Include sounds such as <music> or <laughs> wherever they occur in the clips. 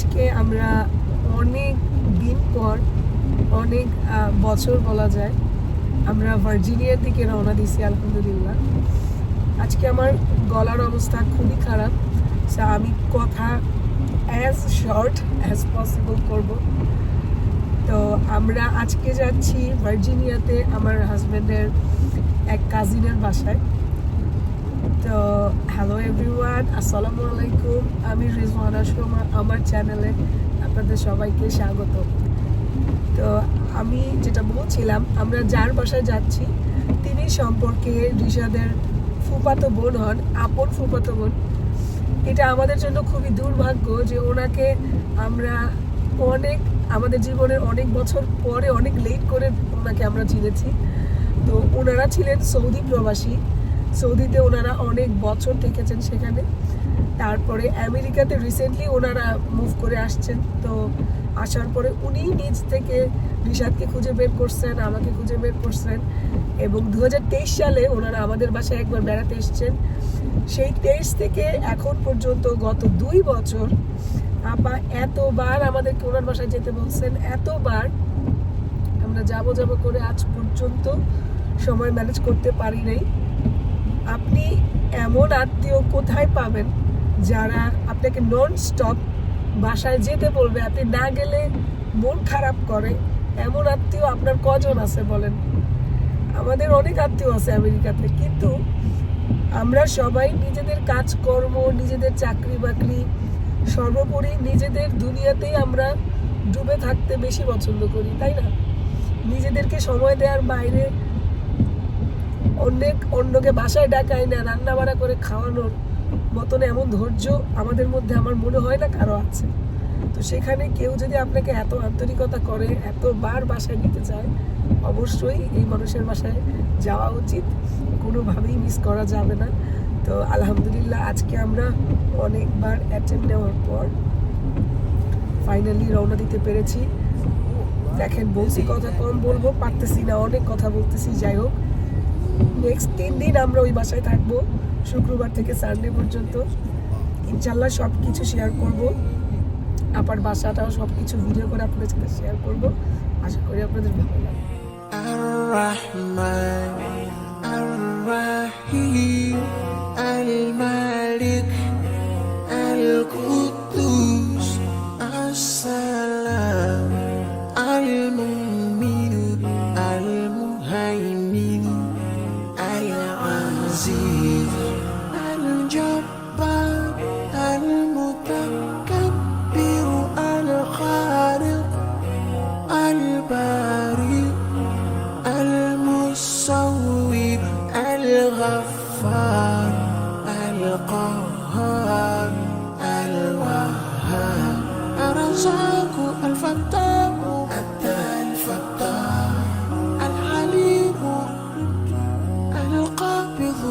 আজকে আমরা অনেক দিন পর, অনেক বছর বলা যায়, আমরা ভার্জিনিয়ার দিকে রওনা দিছি আলহামদুলিল্লাহ। আজকে আমার গলার অবস্থা খুবই খারাপ সো আমি কথা অ্যাজ শর্ট অ্যাজ পসিবল করব। তো আমরা আজকে যাচ্ছি ভার্জিনিয়াতে আমার হাজব্যান্ডের এক কাজিনের বাসায়। তো হ্যালো এভরিওয়ান আসসালামু আলাইকুম। আমি রিজওয়ানা শর্মা আমার চ্যানেলে আপনাদের সবাইকে স্বাগত। তো, আমি যেটা বলছিলাম, আমরা যার বাসায় যাচ্ছি, তিনি সম্পর্কে রিশাদের ফুপাতো বোন হন, আপন ফুপাতো বোন। এটা আমাদের জন্য খুবই দুর্ভাগ্য যে ওনাকে আমরা অনেক, আমাদের জীবনের অনেক বছর পরে অনেক লেট করে ওনাকে আমরা চিনেছি। তো ওনারা ছিলেন সৌদি প্রবাসী। সৌদিতে ওনারা অনেক বছর থেকেছেন সেখানে। তারপরে আমেরিকাতে রিসেন্টলি ওনারা মুভ করে আসছেন। তো আসার পরে উনি নিজ থেকে রিশাদকে খুঁজে বের করছেন, আমাকে খুঁজে বের করছেন এবং দু হাজার তেইশ সালে ওনারা আমাদের বাসায় একবার বেড়াতে এসেছেন। সেই তেইশ থেকে এখন পর্যন্ত গত দুই বছর আপা এতবার আমাদেরকে ওনার বাসায় যেতে বলছেন, এতবার আমরা যাব যাব করে আজ পর্যন্ত সময় ম্যানেজ করতে পারি নাই। আপনি এমন আত্মীয় কোথায় পাবেন যারা আপনাকে নন স্টপ বাসায় যেতে বলবে? আপনি না গেলে মন খারাপ করে। এমন আত্মীয় আপনার কজন আছে বলেন? আমাদের অনেক আত্মীয় আছে আমেরিকাতে। কিন্তু আমরা সবাই নিজেদের কাজকর্ম, নিজেদের চাকরি বাকরি সর্বোপরি নিজেদের দুনিয়াতেই আমরা ডুবে থাকতে বেশি পছন্দ করি, তাই না? নিজেদেরকে সময় দেওয়ার বাইরে অনেক অন্যকে বাসায় ডাকাই না রান্না বাড়া করে খাওয়ানোর মতন এমন ধৈর্য আমাদের মধ্যে আমার মনে হয় না কারও আছে। তো সেখানে কেউ যদি আপনাকে এত আন্তরিকতা করে, এতবার বাসায় নিতে চায়, অবশ্যই এই মানুষের বাসায় যাওয়া উচিত। কোনোভাবেই মিস করা যাবে না। তো আলহামদুলিল্লাহ আজকে আমরা অনেকবার অ্যাটেন্ড নেওয়ার পর ফাইনালি রওনা দিতে পেরেছি। দেখেন বলছি কথা কম বলব, পারতেছি না, অনেক কথা বলতেছি, যাই হোক। নেক্সট তিন দিন আমরা ওই বাসায় থাকব, শুক্রবার থেকে সানডে পর্যন্ত। ইনশাল্লাহ সব কিছু শেয়ার করব। আপার বাসাটাও সব কিছু ভিডিও করে আপনাদের সাথে শেয়ার করব। আশা করি আপনাদের ভালো লাগবে। الرزاق الفتاح الفتاح العليم القابض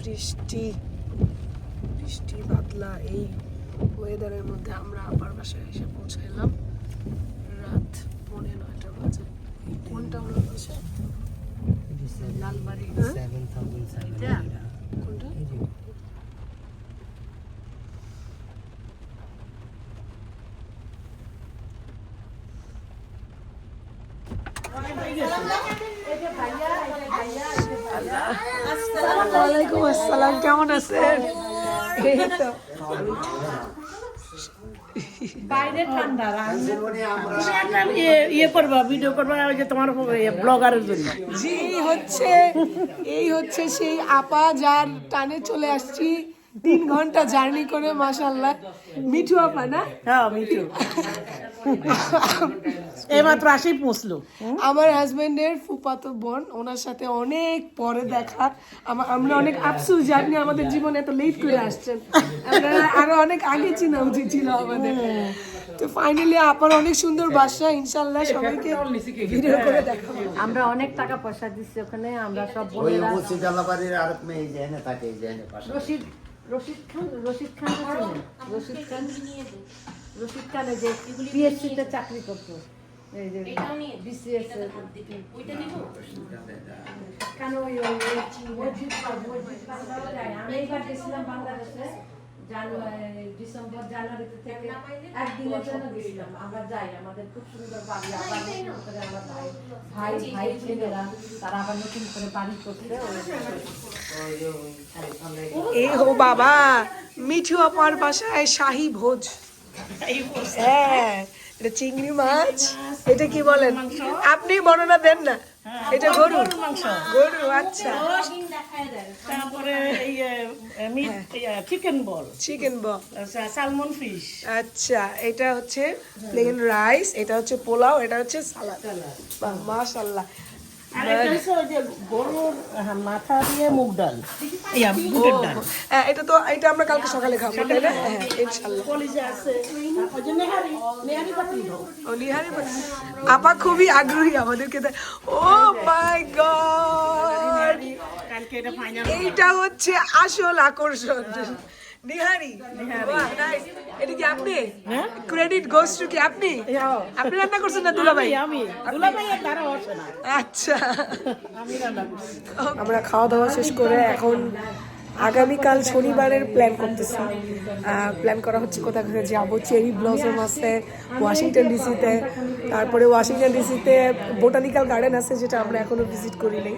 বৃষ্টি বৃষ্টি বাদলা এই ওয়েদারের মধ্যে আমরা আবার বাসায় এসে পৌঁছাইলাম রাত পৌনে নয়টা বাজে কোনটা ওনার বাসা ওয়ালাইকুম আসসালাম। কেমন আছেন? এই তো। বাইরে ঠান্ডা ইয়ে- করবা ভিডিও করবা ওই যে তোমার ব্লগারের জন্য। জি হচ্ছে এই হচ্ছে সেই আপা যার টানে চলে আসছি। তিন ঘণ্টা জার্নি করে মাসাল্লাহ মিঠু আপা না? হ্যাঁ মিঠু। <laughs> এইমাত্র আসি পৌঁছলো আমার হাজবেন্ডের ফুপাতো বোন ওনার সাথে অনেক পরে দেখা। আমা- আমরা অনেক আফসোস যে আপনি আমাদের জীবনে এত লেট করে আসছেন। আরও অনেক আগে চিনা উচিত ছিল আমাদের। তো ফাইনালি আপার অনেক সুন্দর বাসা ইনশাল্লাহ সবাইকে ভিডিও করে দেখাবো। আমরা অনেক টাকা পয়সা দিচ্ছি ওখানে আমরা সব ওই উপস্থিত আলাপাড়ির আরেক মেয়ে থাকে রশিদ রশিদ খান রশিদ খান রশিদ খান? রশিদ খান এই যে চাকরি করতো এই যে বিসিএস এখানে ওই ওই ওই মসজিদ মসজিদ আমি এইবার গেছিলাম বাংলাদেশে জানুয়ারি ডিসেম্বর জানুয়ারিতে থেকে একদিনের জন্য গেছিলাম। আমরা যাই আমাদের খুব সুন্দর বাড়ি আবার নতুন করে আমরা যাই। ভাই ভাই ছেলেরা তারা আবার নতুন করে বাড়ি করতে ওই ওই ওই আমরা এ হো বাবা মিঠু আপার বাসায় শাহী ভোজ। হ্যাঁ এটা চিংড়ি মাছ। এটা কি বলেন? আপনি বর্ণনা দেন না। এটা গরু। গরু আচ্ছা। তারপরে chicken ball chicken ball salmon fish আচ্ছা এটা হচ্ছে প্লেন রাইস এটা হচ্ছে পোলাও এটা হচ্ছে সালাদ বাহ মাথা দিয়ে মুগ ডাল। বুটের ডাল। হ্যাঁ এটা তো এটা আমরা কালকে সকালে খাব তাই না। আপা খুবই আগ্রহী আমাদেরকে ও মাই গড! এটা এইটা হচ্ছে আসল আকর্ষণ। নিহারি. এটা কি আপনি? ক্রেডিট গোস টু কি আপনি? আপনি রান্না করছেন না দুলাভাই? আমি দুলাভাই তারা আসে না। আচ্ছা। আমি রান্না আমরা খাওয়া দাওয়া শেষ করে এখন আগামীকাল শনিবারের প্ল্যান করতেছি। প্ল্যান করা হচ্ছে কোথায় কোথায় যাব। চেরি ব্লসম আছে ওয়াশিংটন ডিসিতে তারপরে ওয়াশিংটন ডিসিতে বোটানিক্যাল গার্ডেন আছে যেটা আমরা এখনও ভিজিট করি নাই।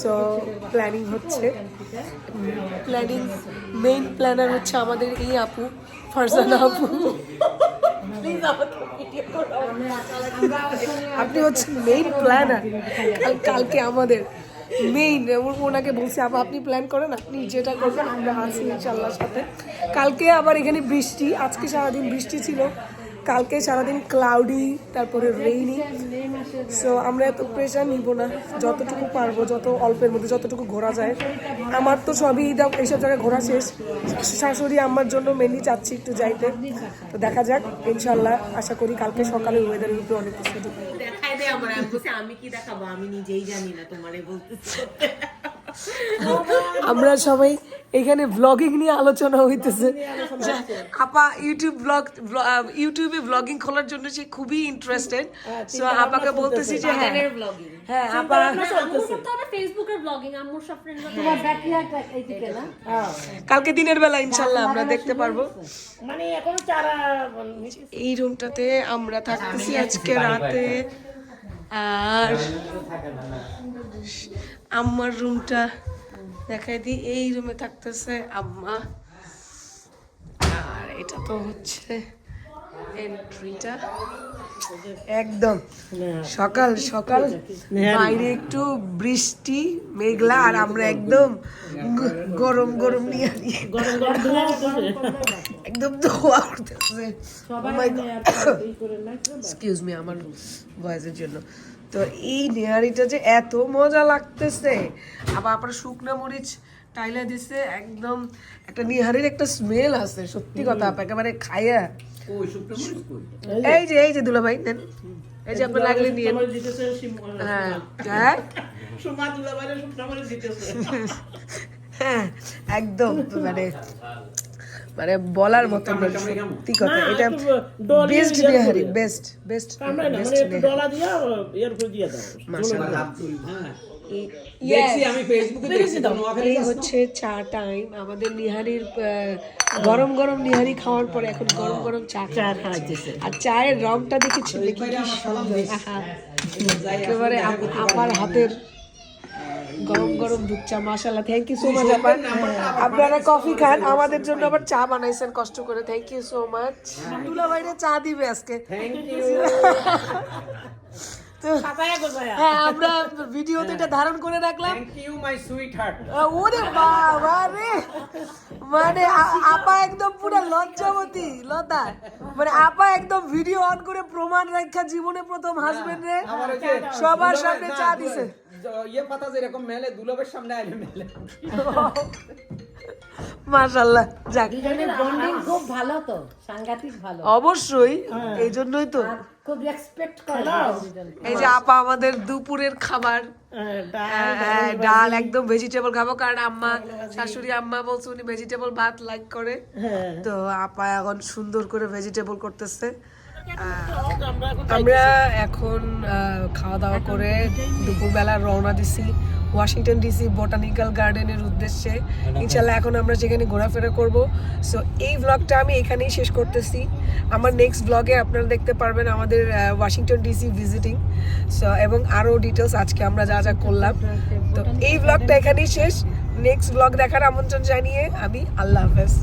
সো প্ল্যানিং হচ্ছে। প্ল্যানিং মেইন প্ল্যানার হচ্ছে আমাদের এই আপু ফারজানা আপু। আপনি হচ্ছেন মেইন প্ল্যানার কালকে আমাদের। মেইন ওনাকে বলছি আবার আপনি প্ল্যান করেন, আপনি যেটা করবেন, আমরা আছি ইনশাল্লাহর সাথে। কালকে আবার এখানে বৃষ্টি, আজকে সারাদিন বৃষ্টি ছিল। কালকে সারাদিন ক্লাউডি তারপরে রেইনি সো আমরা এত প্রেশার নিব না। যতটুকু পারব যত অল্পের মধ্যে যতটুকু ঘোরা যায়। আমার তো সবই দা- এইসব জায়গায় ঘোরা শেষ। শাশুড়ি আমার জন্য মেনলি চাচ্ছি একটু যাইতে। তো দেখা যাক ইনশাল্লাহ আশা করি কালকে সকালে ওয়েদারের উপরে অনেক কিছু। দেখাই দে আমার আমি আমি কি দেখাবো? আমি নিজেই জানি না তোমারে বলতেছি আমরা সবাই এখানে ব্লগিং নিয়ে আলোচনা হইতেছে। আপা ইউটিউব ব্লগ ইউটিউবে ব্লগিং খোলার জন্য সে খুবই ইন্টারেস্টেড সো আপাকে বলতেছি যে হ্যাঁ। হ্যাঁ আপা ফেসবুকের ব্লগিং আম্মুর সব ফ্রেন্ডরা তোমার ব্যাকয়ার্ড এইদিকে না? কালকে দিনের বেলা ইনশাল্লাহ আমরা দেখতে পারব। মানে এখন চারা এই রুমটাতে আমরা থাকতেছি আজকে রাতে। আর আম্মার রুমটা দেখাই দিই এই রুমে থাকতেছে আম্মা। আর এটা তো হচ্ছে এন্ট্রিটা একদম। সকাল সকাল বাইরে একটু বৃষ্টি মেঘলা আর আমরা একদম গরম গরম নিয়ে একদম ধোয়া করতেছে এক্সকিউজ মি আমার ভয়েসের জন্য। তো এই নেহারিটা যে এত মজা লাগতেছে। আবার আপনার শুকনো মরিচ টাইলা দিছে একদম একটা নিহারির একটা স্মেল আছে সত্যি কথা আপা একেবারে খাইয়া। এই যে। এই যে দুলাভাই নেন। এই যে আপনার লাগলে নিয়ে হ্যাঁ হ্যাঁ সুমা দুলাভাইয়ের শুকনো মরিচ দিতেছে। হ্যাঁ একদম মানে <laughs> মানে বলার মতো সত্যি কথা এটা বেস্ট বেস্ট বেস্ট না মানে একটু ডলা দিয়া এর উপর দিয়ে দাও। দেখছি আমি ফেসবুকে দেখছি তো এই হচ্ছে চা টাইম আমাদের নিহারির গরম গরম নিহারি খাওয়ার পরে এখন গরম গরম চা চা খাওয়াচ্ছে আর চায়ের রংটা দেখেছি দেখি কি সুন্দর। একেবারে আপার হাতের গরম গরম দুধ চা মাশাল্লাহ থ্যাংক ইউ সো মাচ আপা। আপনারা কফি খান আমাদের জন্য আবার চা বানাইছেন কষ্ট করে থ্যাংক ইউ সো মাচ দুলা বাইরে চা দিবে আজকে। থ্যাংক গোছায়া <laughs> হ্যাঁ আমরা ভিডিওতে এটা ধারণ করে রাখলাম। ওরে বাবা রে। মানে আপা একদম পুরো লজ্জাবতী লতা। মানে আপা একদম ভিডিও অন করে প্রমাণ রাখা জীবনে প্রথম হাজবেন্ড রে। সবার সামনে চা দিছে। ইয়ে পাতা যেরকম মেলে দুলাভের সামনে আইলে মেলে। <laughs> মাশাল্লাহ যাক। দুজনের বন্ডিং খুব ভালো তো সাংঘাতিক ভালো। অবশ্যই এই জন্যই তো। খুব রেসপেক্ট করে এই যে আপা আমাদের দুপুরের খাবার। হ্যাঁ, ডাল, হ্যাঁ, হ্যাঁ, ডাল একদম ভেজিটেবল খাব কারণ আম্মা শাশুড়ি আম্মা বলছে উনি ভেজিটেবল ভাত লাইক করে। হ্যাঁ। তো আপা এখন সুন্দর করে ভেজিটেবল করতেছে। আমরা এখন আহ, খাওয়া দাওয়া করে দুপুরবেলা রওনা দিছি। ওয়াশিংটন ডিসি বোটানিক্যাল গার্ডেনের উদ্দেশ্যে। ইনশাল্লাহ এখন আমরা যেখানে ঘোরাফেরা করব। সো এই ব্লগটা আমি এখানেই শেষ করতেছি। আমার নেক্সট ব্লগে আপনারা দেখতে পারবেন আমাদের ওয়াশিংটন ডিসি ভিজিটিং সো এবং আরও ডিটেলস আজকে আমরা যা যা করলাম। তো এই ব্লগটা এখানেই শেষ। নেক্সট ব্লগ দেখার আমন্ত্রণ জানিয়ে আমি আল্লাহ হাফেজ।